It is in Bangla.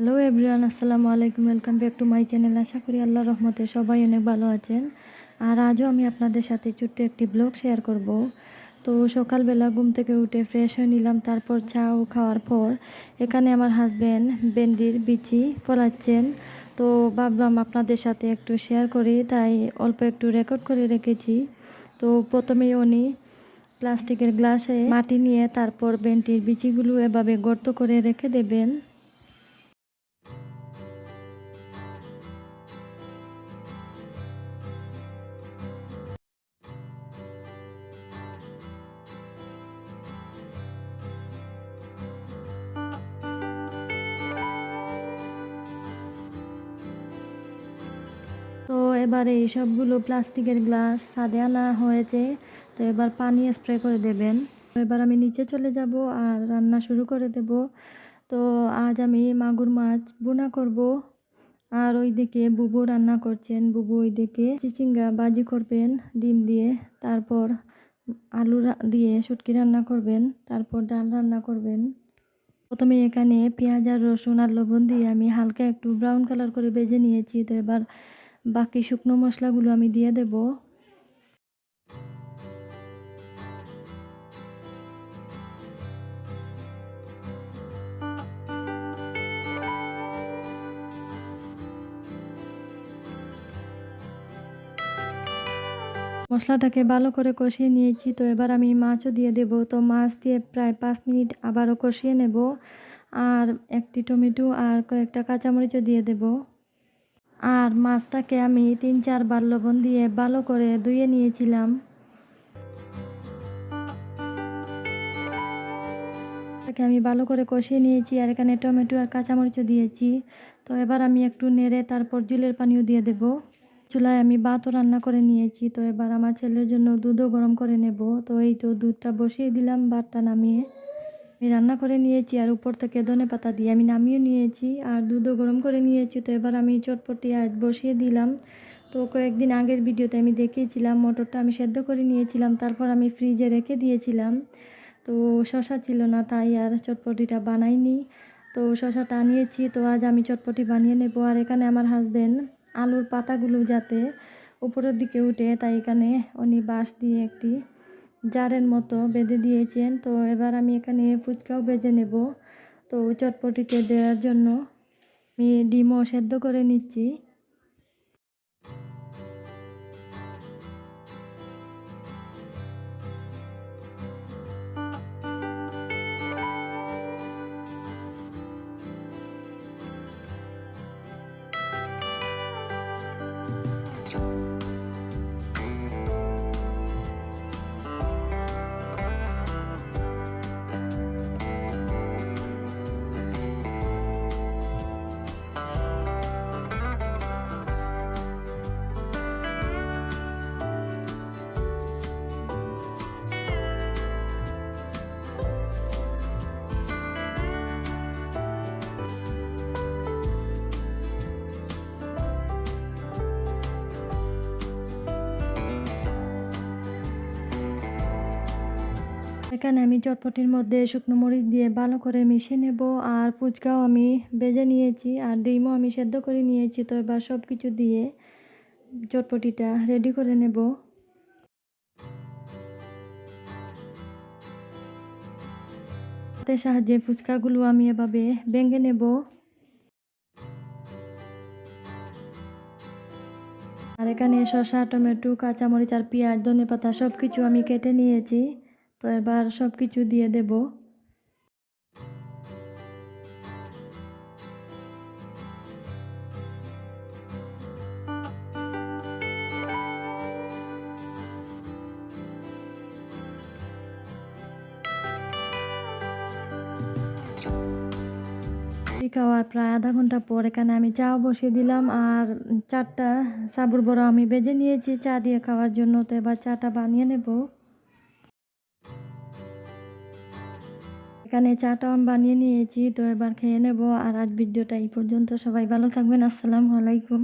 হ্যালো এভরিওয়ান আসসালামু আলাইকুম welcome back to my channel আশা করি আল্লাহ রহমতে সবাই অনেক ভালো আছেন। আর আজও আমি আপনাদের সাথে ছোট্ট একটি ব্লগ শেয়ার করব। তো সকালবেলা ঘুম থেকে উঠে ফ্রেশ হয়ে নিলাম, তারপর চাও খাওয়ার পর এখানে আমার হাজব্যান্ড বেন্ডির বিচি ফলাচ্ছেন তো ভাবলাম আপনাদের সাথে একটু শেয়ার করি, তাই অল্প একটু রেকর্ড করে রেখেছি। তো প্রথমেই উনি প্লাস্টিকের গ্লাসে মাটি নিয়ে তারপর ভেন্ডির বিচিগুলো এভাবে গর্ত করে রেখে দেবেন। এবারে এই সবগুলো প্লাস্টিকের গ্লাস ছাদে আনা হয়েছে। তো এবার পানি স্প্রে করে দেবেন। এবার আমি নিচে চলে যাব আর রান্না শুরু করে দেব। তো আজ আমি মাগুর মাছ বোনা করব। আর ওইদিকে বুবু রান্না করছেন। বুবু ওইদিকে চিচিঙ্গা বাজি করবেন, ডিম দিয়ে। তারপর আলু দিয়ে শুটকি রান্না করবেন। তারপর ডাল রান্না করবেন। প্রথমে এখানে পেঁয়াজ আর রসুন আর লবণ দিয়ে আমি হালকা একটু ব্রাউন কালার করে বেজে নিয়েছি। তো এবার বাকি শুকনো মশলাগুলো আমি দিয়ে দেব। মশলাটাকে ভালো করে কষিয়ে নিয়েছি, তো এবার আমি মাছও দিয়ে দেব। তো মাছ দিয়ে প্রায় পাঁচ মিনিট আবারও কষিয়ে নেব। আর একটি টমেটো আর কয়েকটা কাঁচামরিচও দিয়ে দেব। আর মাছটাকে আমি তিন, চারবার লবণ দিয়ে ভালো করে ধুয়ে নিয়েছিলাম। তাকে আমি ভালো করে কষিয়ে নিয়েছি আর এখানে টমেটো আর কাঁচামরিচও দিয়েছি। তো এবার আমি একটু নেড়ে তারপর জুলের পানিও দিয়ে দেব। চুলায় আমি ভাতও রান্না করে নিয়েছি। তো এবার আমার ছেলের জন্য দুধও গরম করে নেব। তো এই তো দুধটা বসিয়ে দিলাম ভাতটা নামিয়ে। আমি রান্না করে নিয়েছি আর উপর থেকে ধনে পাতা দিয়ে আমি নামিয়ে নিয়েছি আর দুধও গরম করে নিয়েছি। তো এবার আমি চটপটি আজ বসিয়ে দিলাম। তো কয়েকদিন আগের ভিডিওতে আমি দেখিয়েছিলাম, মটরটা আমি সেদ্ধ করে নিয়েছিলাম, তারপর আমি ফ্রিজে রেখে দিয়েছিলাম। তো শশা ছিল না, তাই আর চটপটিটা বানাইনি। তো শশাটা নিয়েছি তো আজ আমি চটপটি বানিয়ে নেব। আর এখানে আমার হাজবেন্ড আলুর পাতাগুলো যাতে উপরের দিকে উঠে, তাই এখানে উনি বাঁশ দিয়ে একটি জারের মতো বেঁধে দিয়েছেন। তো এবার আমি এখানে ফুচকাও বেজে নেব। তো চটপটিতে দেওয়ার জন্য আমি ডিমও সেদ্ধ করে নিচ্ছি। এখানে আমি চটপটির মধ্যে শুকনো মরিচ দিয়ে ভালো করে মিশিয়ে নেব, আর ফুচকাও আমি বেজে নিয়েছি, আর ডিমও আমি সেদ্ধ করে নিয়েছি, তো এবার সব কিছু দিয়ে চটপটিটা রেডি করে নেব। সাহায্যে ফুচকাগুলো আমি এভাবে ভেঙে নেব। আর এখানে শসা, টমেটো, কাঁচামরিচ আর পেঁয়াজ ধনে পাতা সব কিছু আমি কেটে নিয়েছি। তো এবার সব কিছু দিয়ে দেব। খাওয়ার প্রায় আধা ঘণ্টা পর এখানে আমি চাও বসিয়ে দিলাম আর চারটা সাবুর বড়া আমি বেজে নিয়েছি চা দিয়ে খাওয়ার জন্য, তো এবার চাটা বানিয়ে নেব। এখানে চাটাও আমি বানিয়ে নিয়েছি, তো এবার খেয়ে নেব। আর আজ ভিডিওটা এই পর্যন্ত। সবাই ভালো থাকবেন। আসসালামু আলাইকুম।